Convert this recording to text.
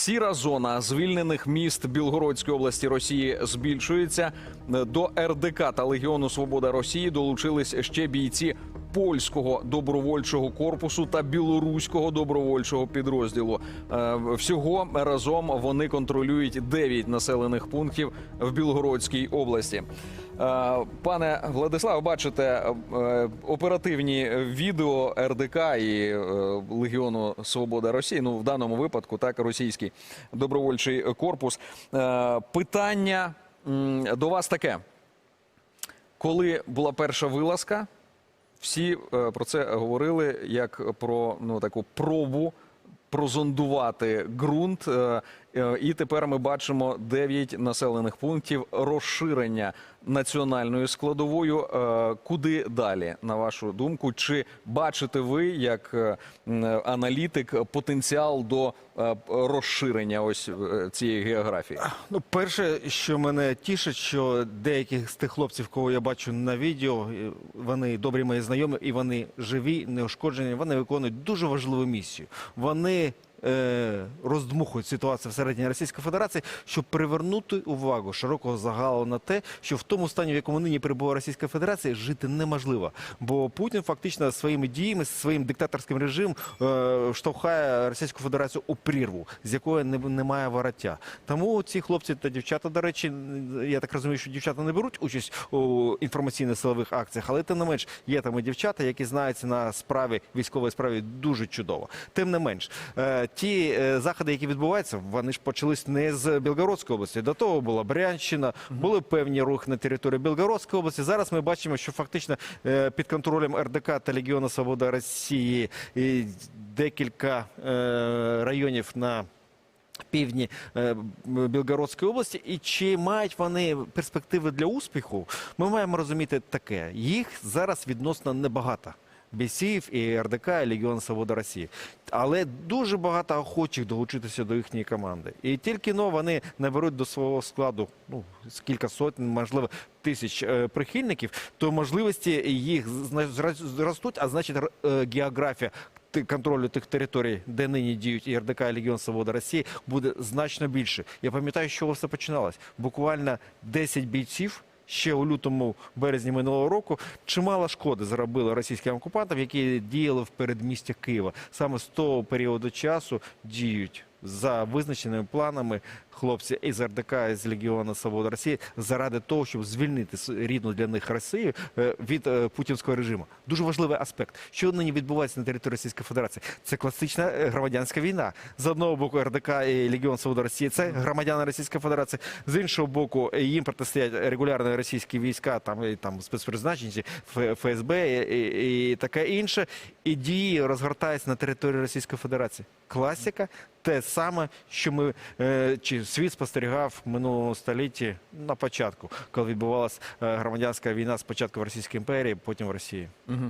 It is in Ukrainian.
Сіра зона звільнених міст Білгородської області Росії збільшується. До РДК та Легіону Свобода Росії долучились ще бійці польського добровольчого корпусу та білоруського добровольчого підрозділу. Е, Всього разом вони контролюють 9 населених пунктів в Білгородській області. Е, Пане Владиславе, бачите е, оперативні відео РДК і Легіону Свобода Росії. Ну в даному випадку так російський добровольчий корпус. Питання до вас таке: коли була перша вилазка, всі е, про це говорили як про ну таку пробу прозондувати ґрунт. Е, І тепер ми бачимо 9 населених пунктів розширення національною складовою. Е, Куди далі, на вашу думку? Чи бачите ви як е, аналітик потенціал до розширення ось цієї географії? Ну, перше, що мене тішить, що деяких з тих хлопців, кого я бачу на відео, вони добрі мої знайомі, і вони живі, неушкоджені. Вони виконують дуже важливу місію. Вони роздмухують ситуацію всередині Російської Федерації, щоб привернути увагу широкого загалу на те, що в тому стані, в якому нині перебуває Російська Федерація, жити неможливо. Бо Путін фактично своїми діями, своїм диктаторським режимом е, штовхає Російську Федерацію у прірву, з якої немає вороття. Тому ці хлопці та дівчата, до речі, я так розумію, що дівчата не беруть участь у інформаційно-силових акціях, але тим не менш є там і дівчата, які знаються на справі військової справі дуже чудово. Тим не менш, е, ті е, заходи, які відбуваються, вони ж почались не з Білгородської області. До того була Брянщина, були певні рухи на території Білгородської області. Зараз ми бачимо, що фактично е, під контролем РДК та Легіону Свобода Росії і декілька е, районів на півдні Білгородської області, і чи мають вони перспективи для успіху, ми маємо розуміти таке: їх зараз відносно небагато. Бійців і РДК, і Легіон Свобода Росії. Але дуже багато охочих долучитися до їхньої команди. І тільки но вони наберуть до свого складу ну, кілька сотень, можливо, тисяч е, прихильників, то можливості їх зростуть, а значить е, географія контролю тих територій, де нині діють і РДК, і Легіон Свобода Росії, буде значно більше. Я пам'ятаю, чого все починалось. Буквально 10 бійців. Ще у лютому березні минулого року чимало шкоди зробили російським окупантам, які діяли в передмістях Києва. Саме з того періоду часу діють за визначеними планами хлопці із РДК із Легіону Свобода Росії заради того, щоб звільнити рідну для них Росію е, від е, путінського режиму. Дуже важливий аспект. Що нині відбувається на території Російської Федерації? Це класична е, громадянська війна. З одного боку РДК і Легіон Свобода Росії це громадяни Російської Федерації. З іншого боку, їм протистоять регулярні російські війська, там і там спецпризначенці, ФСБ і, і, і таке інше. І дії розгортаються на території Російської Федерації. Класика те саме, що ми е, чи світ спостерігав в минулому столітті на початку, коли відбувалася е, громадянська війна спочатку в Російській імперії, потім в Росії.